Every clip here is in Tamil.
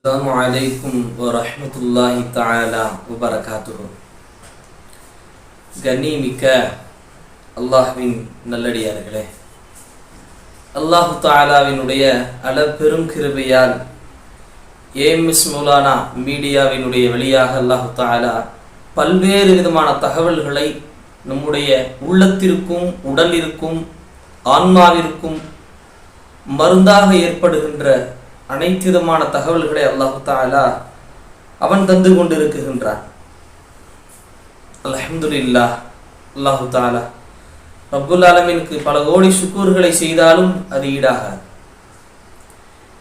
السلام عليكم ورحمة الله تعالى وبركاته கண்ணிமிக்க அல்லாஹ்வின் நல்லடியார்களே அல்லாஹு தாலாவினுடைய அளப்பெரும் கிருபையால் ஏஎம்எஸ் மௌலானா மீடியாவினுடைய வழியாக அல்லாஹு தாலா பல்வேறு விதமான தகவல்களை நம்முடைய உள்ளத்திற்கும் உடலிற்கும் ஆன்மாவிற்கும் மருந்தாக ஏற்படுகின்ற அனைத்து விதமான தகவல்களை அல்லாஹு தாலா அவன் தந்து கொண்டிருக்குகின்றான் அலஹம்துல்லா அல்லாஹு தாலா ரப்புல் ஆலமீனுக்கு பல கோடி சுக்கூர்களை செய்தாலும் அது ஈடாகாது.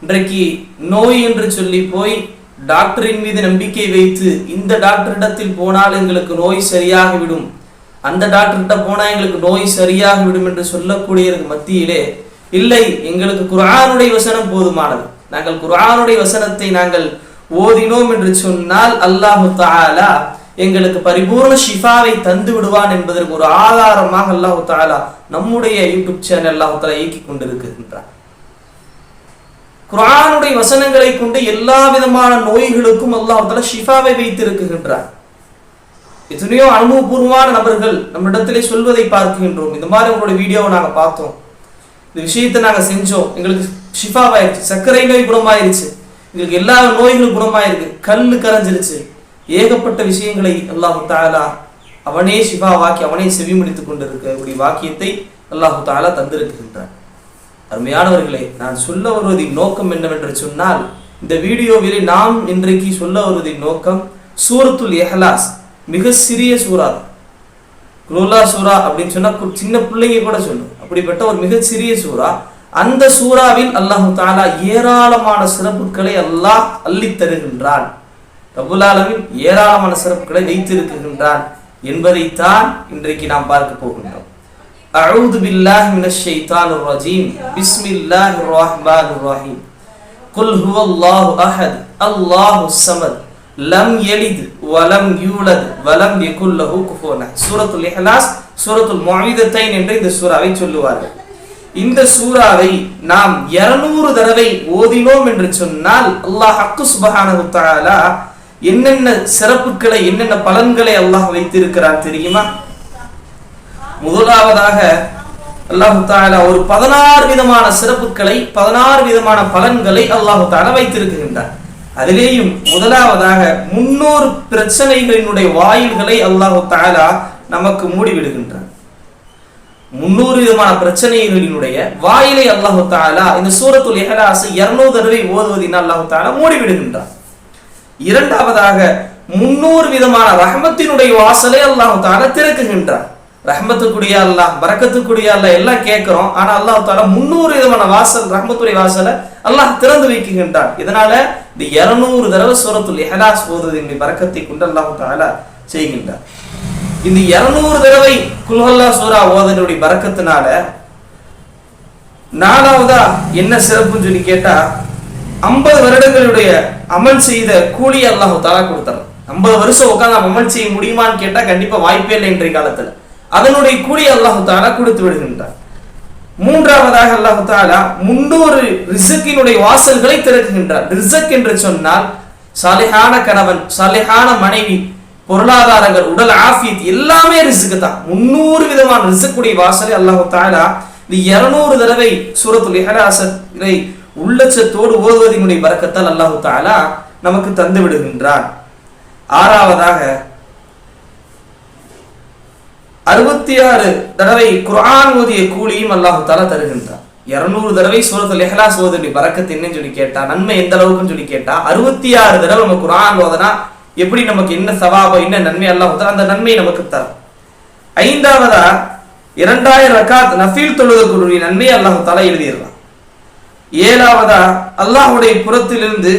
இன்றைக்கு நோய் என்று சொல்லி போய் டாக்டரின் மீது நம்பிக்கை வைத்து இந்த டாக்டரிடத்தில் போனால் எங்களுக்கு நோய் சரியாகிவிடும் அந்த டாக்டர்கிட்ட போனால் எங்களுக்கு நோய் சரியாகிவிடும் என்று சொல்லக்கூடிய மத்தியிலே இல்லை எங்களுக்கு குரானுடைய வசனம் போதுமானது. நாங்கள் குர்ஆனுடைய வசனத்தை நாங்கள் ஓதினோம் என்று சொன்னால் அல்லாஹு தாலா எங்களுக்கு பரிபூர்ண ஷிஃபாவை தந்து விடுவான் என்பதற்கு ஒரு ஆதாரமாக அல்லாஹு தாலா நம்முடைய யூடியூப் சேனல் அல்லாஹு தாலா இயக்கிக் கொண்டிருக்கின்றார். குர்ஆனுடைய வசனங்களை கொண்டு எல்லா விதமான நோய்களுக்கும் அல்லாஹு தாலா ஷிஃபாவை வைத்திருக்கின்றார். எத்தனையோ அனுபவபூர்வமான நபர்கள் நம்மிடத்திலே சொல்வதை பார்க்கின்றோம். இந்த மாதிரி உங்களோட வீடியோவை நாங்கள் பார்த்தோம். இந்த விஷயத்தை நாங்கள் செஞ்சோம். எங்களுக்கு ஷிஃபாவாயிருச்சு. சர்க்கரை நோய் குணமாயிருச்சு. எங்களுக்கு எல்லா நோய்களும் குணமாயிருக்கு. கல் கரைஞ்சிருச்சு. ஏகப்பட்ட விஷயங்களை அல்லாஹு தாலா அவனே ஷிஃபாவாக்கி அவனே செவிமடித்துக் கொண்டிருக்கக்கூடிய வாக்கியத்தை அல்லாஹு தாலா தந்திருக்கின்றான். அருமையானவர்களே நான் சொல்ல வருவதின் நோக்கம் என்னவென்று சொன்னால் இந்த வீடியோவில் நாம் இன்றைக்கு சொல்ல வருவதின் நோக்கம் சூரத்துல் எஹலாஸ் மிக சிறிய சூறா. குலோலா சூரா அப்படின்னு சொன்னா கு- சின்ன பிள்ளைங்க கூட சொல்லும். அப்படிப்பட்ட ஒரு மிகச்சிறிய சூறா. அந்த சூறாவில் அல்லாஹு தாலா ஏராளமான சிறப்புகளை அல்லாஹ் அள்ளி தருகின்றான். ரபுல்லாலமின் ஏராளமான சிறப்புகளை வைத்திருக்கின்றான் என்பதைத்தான் இன்றைக்கு நாம் பார்க்க போகின்றோம். அழுது பில்லாஹ் மினஷ் ஷைத்தான் ரஜீம். பிஸ்மில்லாஹ் ரஹ்மான் ரஹீம். குல் ஹுவல்லாஹு அஹத். அல்லாஹு சமத். லம் எலிது வலம் யூலது வலம் எகுல்லஹு குஃபுவன் சூரத்துல் இஹ்லாஸ் சூரத்துல் முஅவிதத்தைன் என்று இந்த சூறாவை சொல்லுவார்கள். இந்த சூறாவை நாம் 200 தடவை ஓதினோம் என்று சொன்னால் அல்லாஹ் ஹக்கு சுபஹானஹு தஆலா என்னென்ன சிறப்புகளை என்னென்ன பலன்களை அல்லாஹ் வைத்திருக்கிறான் தெரியுமா? முதலாவதாக அல்லாஹு தாலா ஒரு பதினாறு விதமான சிறப்புகளை பதினாறு விதமான பலன்களை அல்லாஹு தாலா வைத்திருக்கின்றார் அதிலேயும் முதலாவதாக முன்னூறு பிரச்சனைகளினுடைய வாயில்களை அல்லாஹு தாலா நமக்கு மூடிவிடுகின்றார் முன்னூறு விதமான பிரச்சனைகளினுடைய வாயிலை அல்லாஹு தாலா இந்த சூரத்துல் இஹ்லாஸ் 200 தடவை ஓதுவதினால் அல்லாஹு தாலா மூடிவிடுகின்றார் இரண்டாவதாக முன்னூறு விதமான ரஹமத்தினுடைய வாசலை அல்லாஹு தாலா திறக்குகின்றார் ரஹ்மத்துக்குடிய அல்லா பறக்கத்துக்குடிய அல்லாஹ் எல்லாம் கேட்கிறோம். ஆனா அல்லாஹ் தாலா முந்நூறு விதமான வாசல் ரஹ்மத்துடைய வாசலை அல்லாஹ் திறந்து வைக்குகின்றான் இதனால இந்த இருநூறு தடவை சூரத்துல் இஹ்லாஸ் ஓதுவதின் பறக்கத்தை கொண்டு அல்லாஹு தாலா செய்கின்றார் இந்த இருநூறு தடவை குல்ஹல்லா சூரா ஓதனுடைய பறக்கத்தினால நாலாவதா என்ன சிறப்புன்னு சொல்லி கேட்டா ஐம்பது வருடங்களுடைய அமல் செய்த கூலி அல்லாஹு தாலா கொடுத்தார் ஐம்பது வருஷம் உட்காந்து அமல் செய்ய முடியுமான்னு கேட்டா கண்டிப்பா வாய்ப்பே இல்லை இன்றைய காலத்துல. அதனுடைய கூலி அல்லாஹு தாலா கொடுத்து விடுகின்றார். மூன்றாவதாக அல்லாஹ் தாலா முன்னூறு ரிசக்கினுடைய வாசல்களை திறக்குகின்றார். ரிசக் என்று சொன்னால் சலிஹான கணவன் சலிஹான மனைவி பொருளாதாரங்கள் உடல் ஆஃபியத் எல்லாமே ரிசுக்கு தான். முன்னூறு விதமான ரிசுக்குடைய வாசலை அல்லாஹ் தாலா இந்த இருநூறு தடவை சூரத்துல் இஹராசரை உள்ளச்சத்தோடு ஓதுவதினுடைய பறக்கத்தால் அல்லாஹு தாலா நமக்கு தந்து விடுகின்றான். ஆறாவதாக அறுபத்தி ஆறு தடவை குரான் ஓதிய கூலியும் அல்லாஹு தாலா தருகின்றான். இருநூறு தடவை சூரத்தில் எஹ்லாஸ் ஓதுடைய பறக்கத்து என்னன்னு சொல்லி கேட்டா நன்மை எந்த அளவுக்குன்னு சொல்லி கேட்டா அறுபத்தி ஆறு தடவை நம்ம குரான் ஓதனா எப்படி நமக்கு என்ன சவாபம் என்ன நன்மை அல்லாஹு தாலா அந்த நன்மை நமக்கு தரும். ஐந்தாவதா இரண்டாயிரம் ரக்காத் நஃபீல் தொழுதற்குரிய நன்மையை அல்லாஹு தாலா எழுதிடலாம் ஏழாவதா அல்லாஹுடைய புறத்திலிருந்து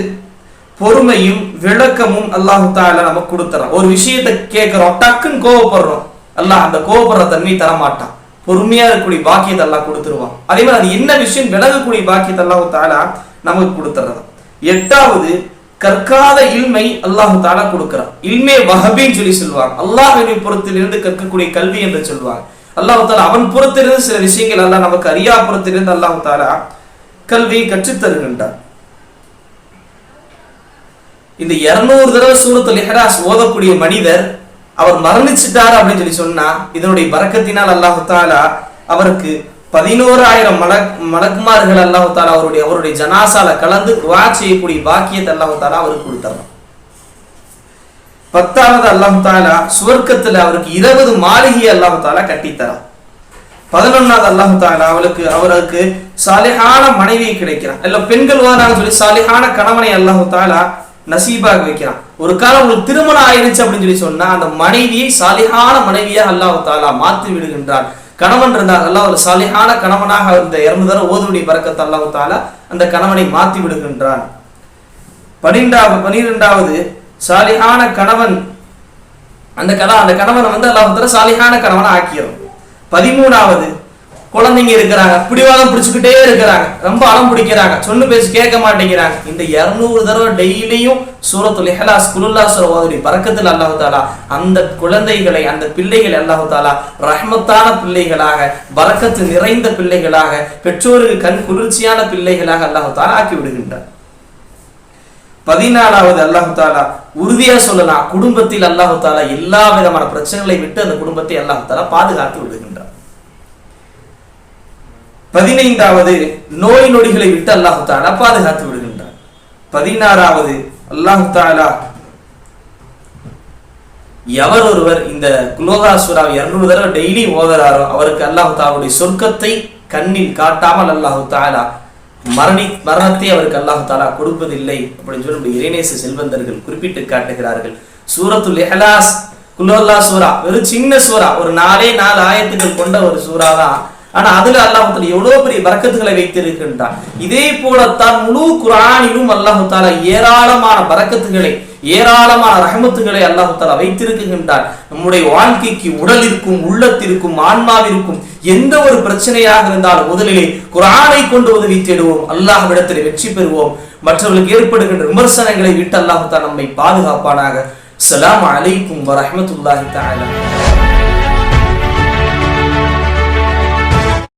பொறுமையும் விளக்கமும் அல்லாஹு தாலா நமக்கு கொடுத்துறான். ஒரு விஷயத்தை கேட்கிறோம் டக்குன்னு கோவப்படுறோம். அல்லாஹ் அந்த கோபுர தன்மை தரமாட்டான். பொறுமையா இருக்கக்கூடிய பாக்கியத்தை எல்லாம் கொடுத்துருவான். அதே மாதிரி அது என்ன விஷயம்? விலகக்கூடிய பாக்கியத்தை அல்லாஹு தாலா நமக்கு கொடுத்துறதான் எட்டாவது கற்காத இல்மை அல்லாஹு தாலா கொடுக்கிறான். இல்மே வஹபின்னு சொல்லி சொல்லுவாங்க. அல்லாஹின் புறத்திலிருந்து கற்கக்கூடிய கல்வி என்று சொல்லுவாங்க. அல்லாஹு தாலா அவன் புறத்திலிருந்து சில விஷயங்கள் எல்லாம் நமக்கு அறியா புறத்திலிருந்து அல்லாஹு தாலா கல்வியை கற்றுத்தருகின்றார் இந்த இருநூறு தடவை சூரத்தில் இஹ்லாஸ் ஓதக்கூடிய மனிதர் அவர் மரணிச்சிட்டார் அப்படின்னு சொல்லி சொன்னா இதனுடைய பறக்கத்தினால் அல்லாஹாலா அவருக்கு பதினோராயிரம் மலக் மலக்குமார்கள் அல்லாஹாலா அவருடைய அவருடைய ஜனாசால கலந்து துவா செய்யக்கூடிய பாக்கியத்தை அல்லாஹாலா அவருக்கு கொடுத்துறான் பத்தாவது அல்லாஹாலா சுவர்க்கத்துல அவருக்கு இருபது மாளிகை அல்லாஹாலா கட்டித்தரான். பதினொன்னாவது அல்லாஹு தாலா அவளுக்கு அவருக்கு சாலிஹான மனைவி கிடைக்கிறான். இல்ல பெண்கள் வராங்க சொல்லி சாலிஹான கணவனை அல்லாஹு தாலா நசீபாக வைக்கிறான். ஒரு காலம் உங்களுக்கு திருமணம் ஆயிருச்சு அப்படின்னு சொல்லி சொன்னா அந்த மனைவியை சாலிகான மனைவியாக அல்லாஹ் தாலா மாற்றி விடுகின்றான். கணவன் இருந்தால் அல்லாஹ் ஒரு சாலிகான கணவனாக இந்த இறந்து தர ஓதுடைய பறக்கத்தை அல்லாஹ் தாலா அந்த கணவனை மாற்றி விடுகின்றான். பன்னிரெண்டாவது பனிரெண்டாவது சாலிகான கணவன் அந்த கண அந்த கணவனை வந்து அல்லாஹ் தாலா சாலிகான கணவனை ஆக்கிடும் பதிமூணாவது குழந்தைங்க இருக்கிறாங்க பிடிவாதம் பிடிச்சுக்கிட்டே இருக்கிறாங்க ரொம்ப அடம் பிடிக்கிறாங்க சொல்லு பேசி கேட்க மாட்டேங்கிறாங்க. இந்த இருநூறு தடவை டெய்லியும் சூரத்துல் இஹ்லாஸ் குலுல்லாசுர ஓதுடைய பறக்கத்தில் அல்லாஹு தாலா அந்த குழந்தைகளை அந்த பிள்ளைகள் அல்லாஹு தாலா ரஹமத்தான பிள்ளைகளாக பறக்கத்து நிறைந்த பிள்ளைகளாக பெற்றோருக்கு கண் குளிர்ச்சியான பிள்ளைகளாக அல்லாஹு தாலா ஆக்கி விடுகின்றார். பதினாலாவது அல்லாஹு தாலா உறுதியா சொல்லலாம் குடும்பத்தில் அல்லாஹு தாலா எல்லா விதமான பிரச்சனைகளை விட்டு அந்த குடும்பத்தை அல்லாஹு தாலா பாதுகாத்து விடுகின்றார். பதினைந்தாவது நோய் நொடிகளை விட்டு அல்லாஹு தாலா பாதுகாத்து விடுகின்றார் பதினாறாவது அல்லாஹு தாலா எவர் ஒருவர் இந்த குலோகாசுராவை இருநூறு தடவை டெய்லி ஓதுறாரோ அவருக்கு அல்லாஹு தாலுடைய சொர்க்கத்தை கண்ணில் காட்டாமல் அல்லாஹு தாலா மரணி மரணத்தை அவருக்கு அல்லாஹு தாலா கொடுப்பதில்லை அப்படின்னு சொல்லி நம்முடைய இறைநேச செல்வந்தர்கள் குறிப்பிட்டு காட்டுகிறார்கள். சூரத்துல் எஹலாஸ் குலோல்லா சூரா வெறும் சின்ன சூரா ஒரு நாலே நாலு ஆயத்துக்கள் கொண்ட ஒரு சூரா தான் ஆனா அதுல அல்லாஹு எவ்வளவு பெரிய பறக்கத்துகளை வைத்திருக்கின்றான். இதே போலத்தான் முழு குரானிலும் அல்லாஹுத்தால ஏராளமான பறக்கத்துகளை ஏராளமான ரஹமத்துகளை அல்லாஹு வைத்திருக்கின்றான். நம்முடைய வாழ்க்கைக்கு உடலிற்கும் உள்ளத்திற்கும் ஆன்மாவிற்கும் எந்த ஒரு பிரச்சனையாக இருந்தாலும் முதலிலே குரானை கொண்டு உதவி தேடுவோம். அல்லாஹ்விடத்தில் வெற்றி பெறுவோம். மற்றவர்களுக்கு ஏற்படுகின்ற விமர்சனங்களை விட்டு அல்லாஹு நம்மை பாதுகாப்பானாக. ஸலாமு அலைக்கும் வரமத்துல்லாஹி தஆலா.